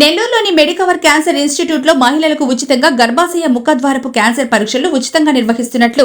నెల్లూరులోని Medicover cancer ఇన్స్టిట్యూట్లో మహిళలకు ఉచితంగా గర్భాశయ ముఖద్వారపు క్యాన్సర్ పరీక్షలు ఉచితంగా నిర్వహిస్తున్నట్లు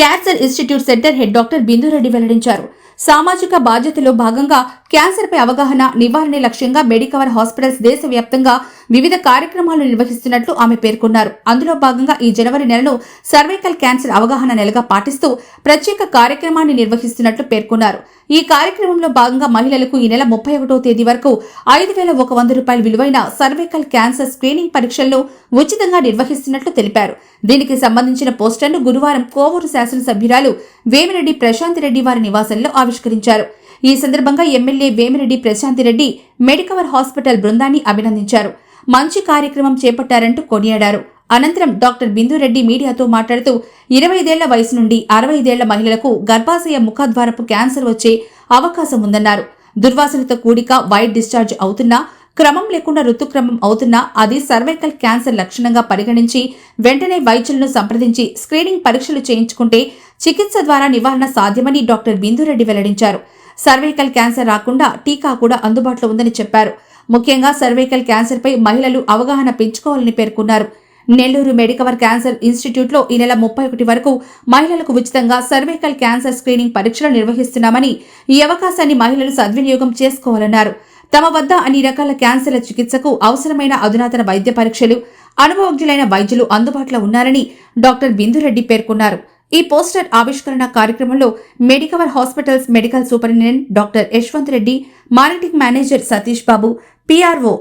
cancer institute centre head doctor Bindu Reddy వెల్లడించారు. సామాజిక బాధ్యతలో భాగంగా క్యాన్సర్పై అవగాహన నివారణ లక్ష్యంగా మెడికవర్ హాస్పిటల్స్ దేశవ్యాప్తంగా వివిధ కార్యక్రమాలు నిర్వహిస్తున్నట్లు ఆమె పేర్కొన్నారు. అందులో భాగంగా ఈ జనవరి నెలను సర్వైకల్ క్యాన్సర్ అవగాహన నెలగా పాటిస్తూ ప్రత్యేక కార్యక్రమాన్ని నిర్వహిస్తున్నట్లు పేర్కొన్నారు. ఈ కార్యక్రమంలో భాగంగా మహిళలకు ఈ నెల ముప్పై ఒకటో తేదీ వరకు ఐదు వేల ఒక వంద రూపాయల విలువైన సర్వైకల్ క్యాన్సర్ స్క్రీనింగ్ పరీక్షలను ఉచితంగా నిర్వహిస్తున్నట్లు తెలిపారు. దీనికి సంబంధించిన పోస్టర్ను గురువారం కోవూరు శాసనసభ్యురాలు వేమిరెడ్డి ప్రశాంత్ రెడ్డి వారి నివాసంలో ఆవిష్కరించారు. ఈ సందర్భంగా MLA Vemireddy Prashanthi Reddy Medicover hospital బృందాన్ని అభినందించారు. మంచి కార్యక్రమం చేపట్టారంటూ కొనియాడారు. అనంతరం డాక్టర్ బిందురెడ్డి మీడియాతో మాట్లాడుతూ ఇరవై ఐదేళ్ళ వయసు నుండి అరవై ఐదేళ్ళ మహిళలకు గర్భాశయ ముఖద్వారపు క్యాన్సర్ వచ్చే అవకాశం ఉందన్నారు. దుర్వాసనతో కూడిక వైట్ డిశ్చార్జ్ అవుతున్నా క్రమం లేకుండా ఋతుక్రమం అవుతున్నా అది సర్వైకల్ క్యాన్సర్ లక్షణంగా పరిగణించి వెంటనే వైద్యులను సంప్రదించి స్క్రీనింగ్ పరీక్షలు చేయించుకుంటే చికిత్స ద్వారా నివారణ సాధ్యమని డాక్టర్ బిందురెడ్డి వెల్లడించారు. సర్వైకల్ క్యాన్సర్ రాకుండా టీకా కూడా అందుబాటులో ఉందని చెప్పారు. ముఖ్యంగా సర్వైకల్ క్యాన్సర్పై మహిళలు అవగాహన పెంచుకోవాలని పేర్కొన్నారు. నెల్లూరు మెడికవర్ క్యాన్సర్ ఇన్స్టిట్యూట్లో ఈ నెల ముప్పై ఒకటి వరకు మహిళలకు ఉచితంగా సర్వైకల్ క్యాన్సర్ స్క్రీనింగ్ పరీక్షలు నిర్వహిస్తున్నామని ఈ అవకాశాన్ని మహిళలు సద్వినియోగం చేసుకోవాలన్నారు. తమ వద్ద అన్ని రకాల క్యాన్సర్ల చికిత్సకు అవసరమైన అధునాతన వైద్య పరీక్షలు అనుభవజ్ఞులైన వైద్యులు అందుబాటులో ఉన్నారని డాక్టర్ బిందురెడ్డి పేర్కొన్నారు. ఈ పోస్టర్ ఆవిష్కరణ కార్యక్రమంలో Medicover hospitals medical superintendent doctor Yashwant Reddy marketing manager Satish Babu PRO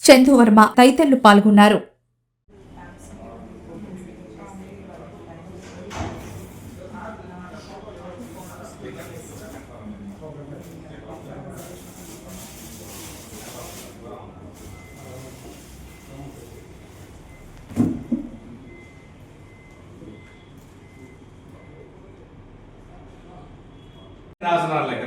Chandu Varma తదితరులు పాల్గొన్నారు. നാസനാറിലേക്ക്